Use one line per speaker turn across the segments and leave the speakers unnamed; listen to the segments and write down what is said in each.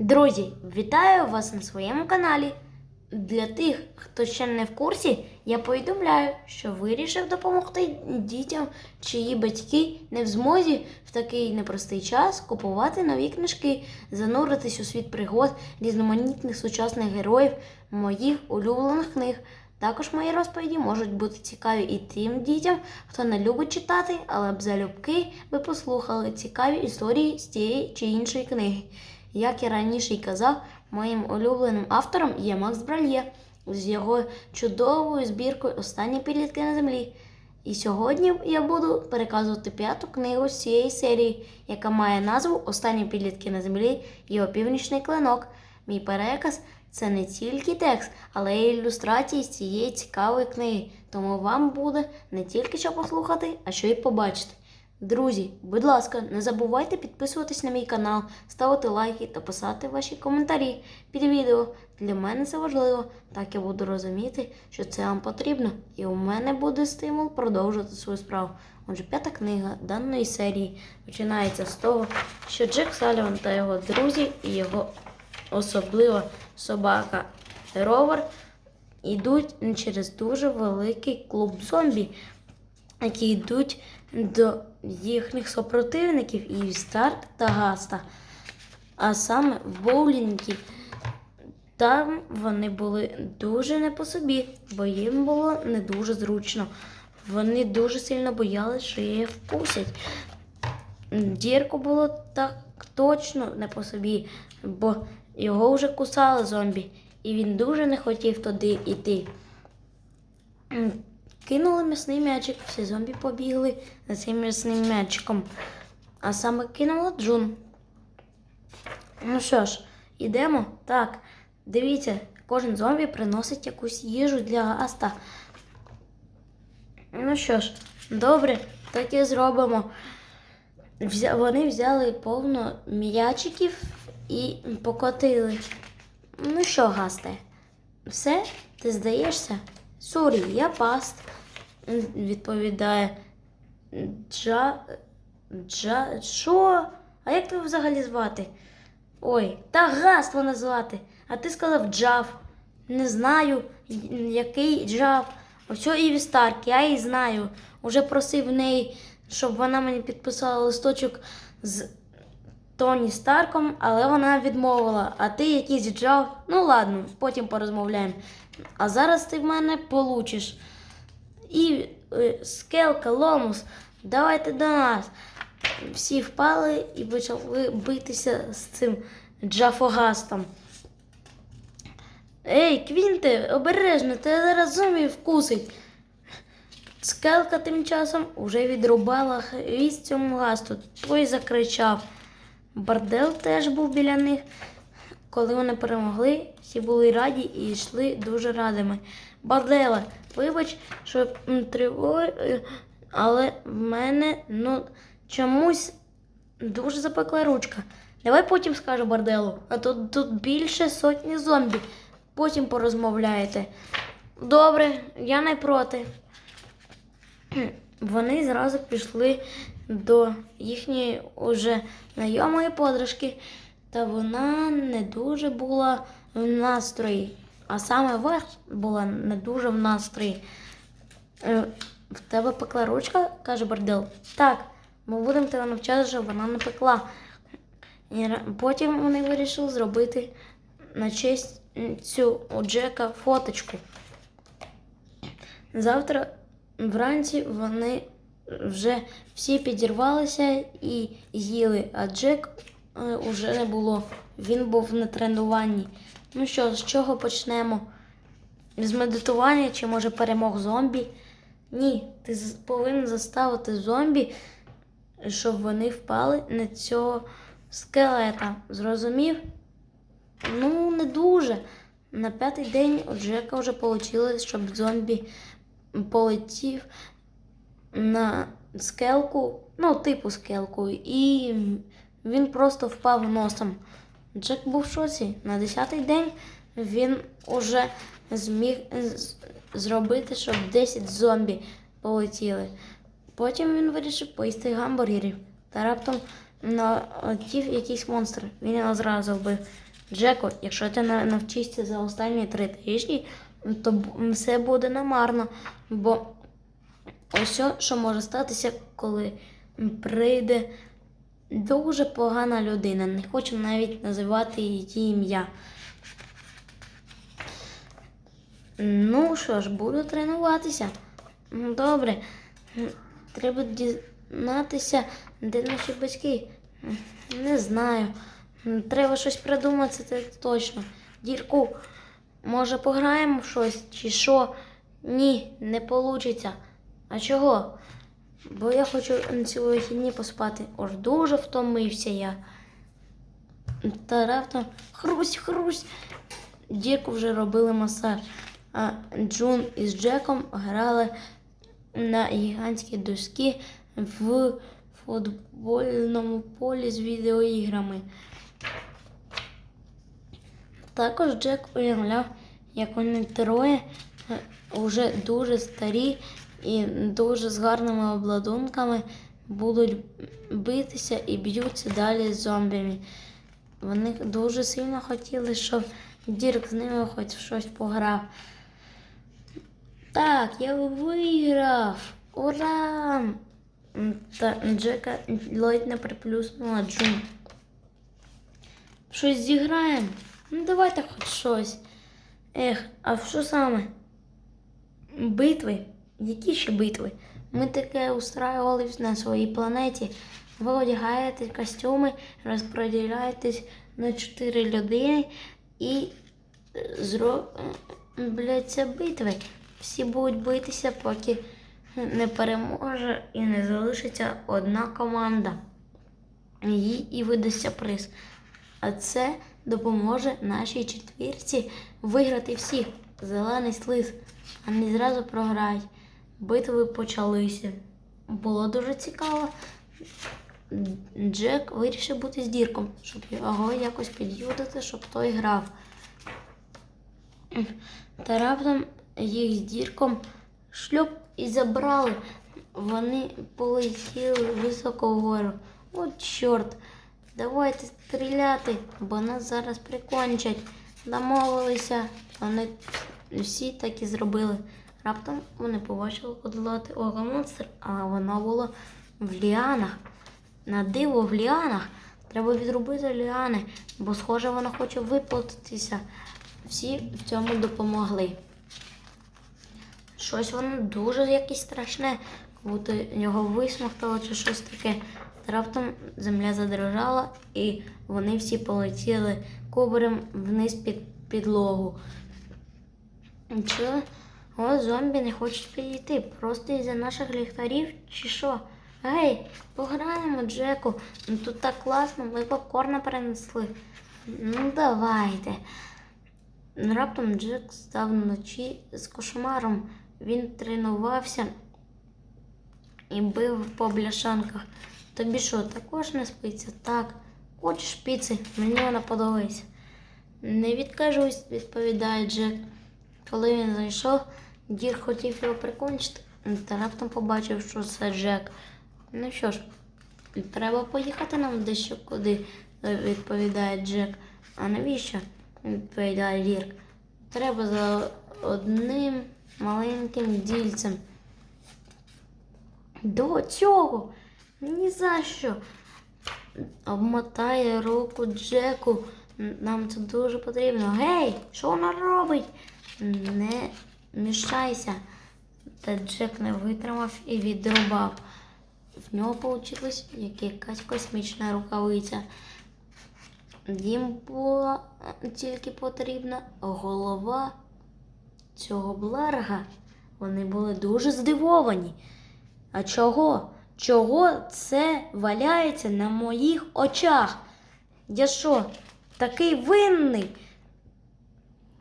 Друзі, вітаю вас на своєму каналі. Для тих, хто ще не в курсі, я повідомляю, що вирішив допомогти дітям, чиї батьки не в змозі в такий непростий час купувати нові книжки, зануритись у світ пригод різноманітних сучасних героїв моїх улюблених книг. Також мої розповіді можуть бути цікаві і тим дітям, хто не любить читати, але б залюбки ви послухали цікаві історії з тієї чи іншої книги. Як я раніше й казав, моїм улюбленим автором є Макс Бральє з його чудовою збіркою Останні підлітки на землі. І сьогодні я буду переказувати п'яту книгу з цієї серії, яка має назву Останні підлітки на землі і опівнічний клинок. Мій переказ це не тільки текст, але й ілюстрації з цієї цікавої книги. Тому вам буде не тільки що послухати, а що й побачити. Друзі, будь ласка, не забувайте підписуватись на мій канал, ставити лайки та писати ваші коментарі під відео. Для мене це важливо, так я буду розуміти, що це вам потрібно, і у мене буде стимул продовжувати свою справу. Отже, п'ята книга даної серії починається з того, що Джек Саліван та його друзі і його особлива собака Ровер йдуть через дуже великий клуб зомбі, які йдуть до їхніх супротивників і старт та гаста. А саме в боулінгі. Там вони були дуже не по собі, бо їм було не дуже зручно. Вони дуже сильно боялися, що її вкусять. Дірку було так точно не по собі, бо його вже кусали зомбі, і він дуже не хотів туди йти. Кинули м'ясний м'ячик, всі зомбі побігли за цим м'ясним м'ячиком. А саме кинула Джун. Ну що ж, ідемо? Так. Дивіться, кожен зомбі приносить якусь їжу для гаста. Ну що ж, добре, так і зробимо. Взя... Вони взяли повно м'ячиків і покотили. Ну що, гасте, все? Ти здаєшся? Сорі, я паст, відповідає Джа. Джа. Що? А як тебе взагалі звати? Ой, та гаст вона звати. А ти сказав Джав. Не знаю, який Джав. Ось Іві Старк, я її знаю. Уже просив в неї, щоб вона мені підписала листочок з Тоні Старком, але вона відмовила. А ти якийсь Джав. Ну ладно, потім порозмовляємо. А зараз ти в мене получиш. І е, скелка, ломус, давайте до нас. Всі впали і почали битися з цим Джафогастом. Ей, Квінте, обережно, тебе зараз зомбі вкусить. Скелка тим часом уже відрубала хвіст цьому гасту, той закричав. Бардел теж був біля них. Коли вони перемогли, всі були раді і йшли дуже радими. Бардела, вибач, що м, тривою, е, але в мене ну, чомусь дуже запекла ручка. Давай потім скажу Барделу, а то тут більше сотні зомбі. Потім порозмовляєте. Добре, я не проти. Вони зразу пішли до їхньої уже знайомої подружки, та вона не дуже була в настрої. А саме верх була не дуже в настрої. Е, В тебе пекла ручка, каже Бардел. Так, ми будемо тебе навчати, щоб вона не пекла. І потім вони вирішили зробити на честь цю у Джека фоточку. Завтра вранці вони вже всі підірвалися і їли, а Джек е, уже не було. Він був на тренуванні. Ну що, з чого почнемо? З медитування чи може перемог зомбі? Ні, ти повинен заставити зомбі, щоб вони впали на цього скелета. Зрозумів? Ну, не дуже. На п'ятий день у Джека вже вийшло, щоб зомбі полетів на скелку, ну, типу скелку, і він просто впав носом. Джек був в шоці. На десятий день він уже зміг зробити, щоб 10 зомбі полетіли. Потім він вирішив поїсти гамбургерів. Та раптом налетів якийсь монстр. Він його зразу вбив. Джеко, якщо ти на- навчишся за останні три тижні, то все буде намарно. Бо ось що може статися, коли прийде дуже погана людина. Не хочу навіть називати її ім'я. Ну що ж, буду тренуватися. Добре. Треба дізнатися, де наші батьки. Не знаю. Треба щось придумати, це точно. Дірку, може пограємо в щось чи що? Ні, не вийде. А чого? Бо я хочу на ці вихідні поспати. Ож дуже втомився я. Та раптом хрусь, хрусь. Дірку вже робили масаж, а Джун із Джеком грали на гігантській дошці в футбольному полі з відеоіграми. Також Джек уявляв, як вони троє е, уже дуже старі і дуже з гарними обладунками будуть битися і б'ються далі з зомбіями. Вони дуже сильно хотіли, щоб Дірк з ними хоч щось пограв. Так, я виграв! Ура! Та Джека ледь не приплюснула Джун. Щось зіграємо? Ну давайте хоч щось. Ех, а що саме? Битви? Які ще битви? Ми таке устраювали на своїй планеті. Ви одягаєте костюми, розподіляєтесь на чотири людини і е, зробляться битви. Всі будуть битися, поки не переможе і не залишиться одна команда. Їй і видасться приз. А це допоможе нашій четвірці виграти всіх. Зелений слиз. Вони зразу програють. Битви почалися. Було дуже цікаво. Джек вирішив бути з дірком, щоб його якось під'юдити, щоб той грав. Та раптом їх з дірком шлюб і забрали. Вони полетіли високо вгору. От чорт, давайте стріляти, бо нас зараз прикончать. Домовилися. Вони всі так і зробили. Раптом вони побачили кодлати ого монстр, а воно було в ліанах. На диво в ліанах. Треба відрубити ліани, бо, схоже, вона хоче виплатитися. Всі в цьому допомогли. Щось воно дуже якесь страшне, будто його висмоктало чи щось таке. Раптом земля задрожала, і вони всі полетіли кубарем вниз під підлогу. Чи о, зомбі не хочуть підійти? Просто із-за наших ліхтарів чи що? Гей, пограємо, Джеку. Ну тут так класно, ми попкорна принесли. Ну давайте. Раптом Джек став вночі з кошмаром. Він тренувався і бив по бляшанках. Тобі що, також не спиться? Так. Хочеш піци? Мені вона подобається. Не відкажусь, відповідає Джек. Коли він зайшов, дір хотів його прикончити, та раптом побачив, що це Джек. Ну що ж, треба поїхати нам дещо куди, відповідає Джек. А навіщо? відповідає Дірк. Треба за одним маленьким дільцем. До цього ні за що. Обмотає руку Джеку. Нам це дуже потрібно. Гей, що вона робить? Не мішайся. Та Джек не витримав і відрубав. В нього вийшла якась космічна рукавиця. Їм була тільки потрібна голова цього бларга. Вони були дуже здивовані. А чого? Чого це валяється на моїх очах? Я що, такий винний?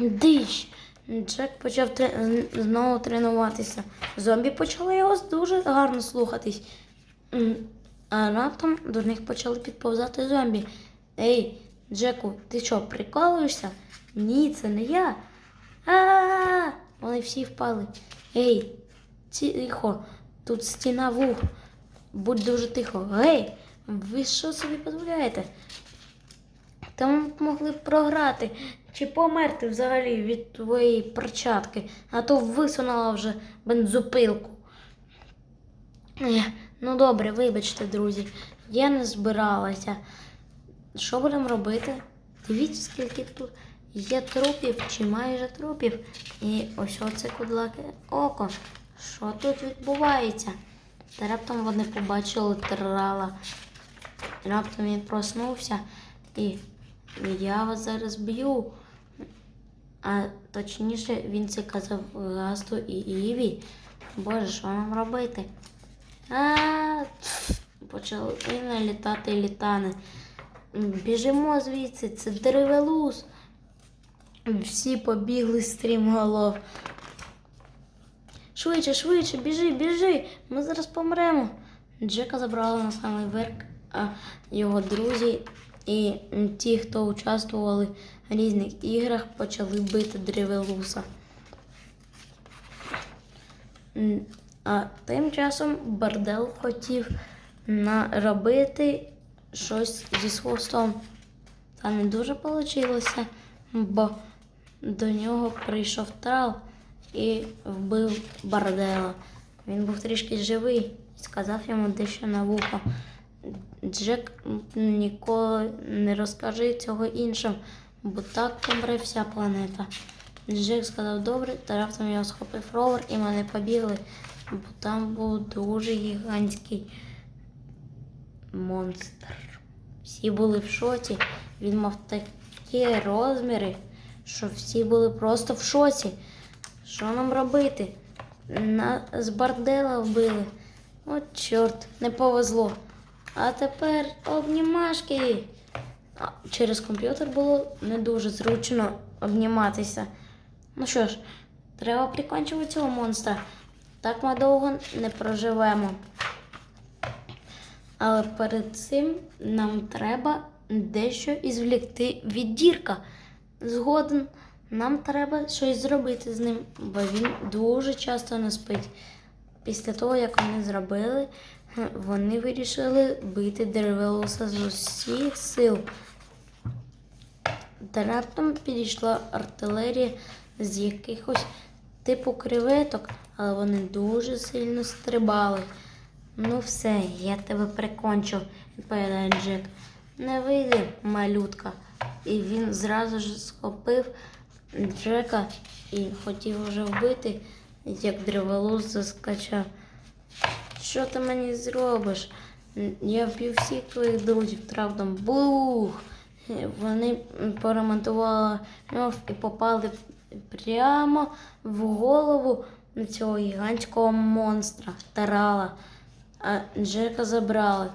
Дич. Джек почав тре- знову тренуватися. Зомбі почали його дуже гарно слухатись. А раптом до них почали підповзати зомбі. Ей, Джеку, ти що, прикалуєшся? Ні, це не я. А, вони всі впали. Ей, тихо, тут стіна вух. Будь дуже тихо. Гей, ви що собі дозволяєте? Та ми могли б програти чи померти взагалі від твоєї перчатки, а то висунула вже бензопилку. Ну добре, вибачте, друзі, я не збиралася. Що будемо робити? Дивіться, скільки тут є трупів чи майже трупів. І ось оце кудлаке око. Що тут відбувається? Та раптом вони побачили трала. Раптом він проснувся і я вас зараз б'ю. А точніше він це казав Гасту і Іві. Боже, що нам робити? А, почали налітати літани. Біжимо звідси, це деревелуз. Всі побігли стрімголов. Швидше, швидше, біжи, біжи, ми зараз помремо. Джека забрали на самий верх, а його друзі і ті, хто участвували в різних іграх, почали бити древелуса. А тим часом Бардел хотів наробити щось зі хвостом. Та не дуже вийшло, бо до нього прийшов трал і вбив Бардела. Він був трішки живий і сказав йому дещо на вухо. Джек ніколи не розкажи цього іншим, бо так помре вся планета. Джек сказав добре, та раптом його схопив ровер і мене побігли, бо там був дуже гігантський монстр. Всі були в шоці. Він мав такі розміри, що всі були просто в шоці. Що нам робити? Нас з бордела вбили. От чорт, не повезло. А тепер обнімашки. Через комп'ютер було не дуже зручно обніматися. Ну що ж, треба прикончувати цього монстра. Так ми довго не проживемо. Але перед цим нам треба дещо ізвлікти від дірка. Згоден, нам треба щось зробити з ним, бо він дуже часто не спить. Після того, як вони зробили, вони вирішили бити деревелоса з усіх сил. Та раптом підійшла артилерія з якихось типу креветок, але вони дуже сильно стрибали. Ну все, я тебе прикончу, відповідає Джек. Не вийде, малютка. І він зразу ж схопив Джека і хотів вже вбити, як древолос заскачав. Що ти мені зробиш? Я вб'ю всіх твоїх друзів травдом. Бух! Вони поремонтували нож і попали прямо в голову цього гігантського монстра Тарала. А Джека забрали.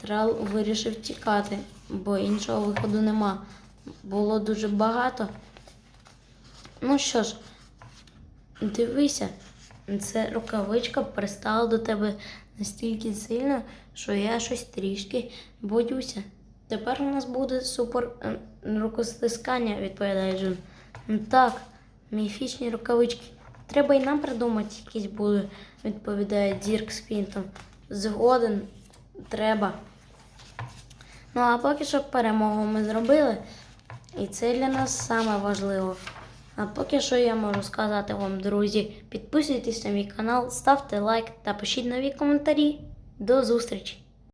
Трал вирішив тікати, бо іншого виходу нема. Було дуже багато. Ну що ж, дивися, це рукавичка пристала до тебе настільки сильно, що я щось трішки боюся. Тепер у нас буде супер е, рукостискання, відповідає Джун. «Ну Так, міфічні рукавички. Треба і нам придумати якісь буде, відповідає Дірк з Фінтом. Згоден, треба. Ну а поки що перемогу ми зробили, і це для нас саме важливо. А поки що я можу сказати вам, друзі, підписуйтесь на мій канал, ставте лайк та пишіть нові коментарі. До зустрічі!